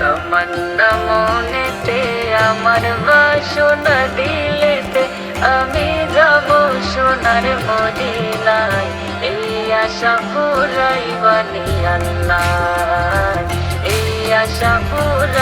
তমন্না মনেতে আমার বাসনা দিলেতে আমি যাব সোনার মদিনায়। এই আশা পুরাই আল্লাহ, এই আশা পুরাই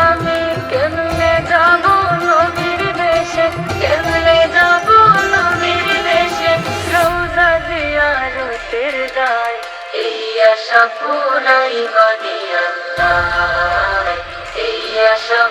আমি কেমনে যাব নবীর দেশে? কেমনে যাব নবীর দেশে? রোজা জিয়ারতের দায়, এই আশা পুরাই বানি আল্লাহ। এই আশা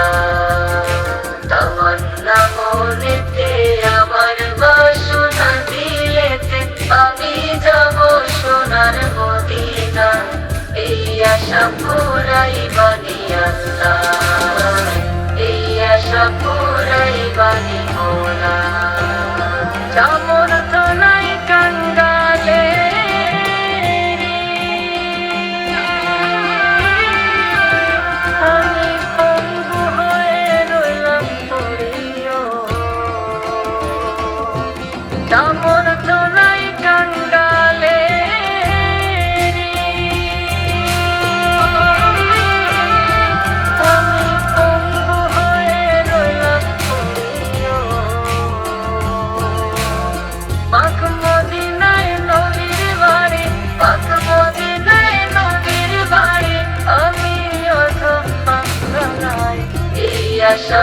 Bye. মন তোরাই কাঙ্গালে আমি পঙ্গু হয়ে রইলাম মাখ মদিনায় নবীর বাড়ি মাখ মদিনায় নবীর বাড়ি আমি অধম মঙ্গলায় এই আশা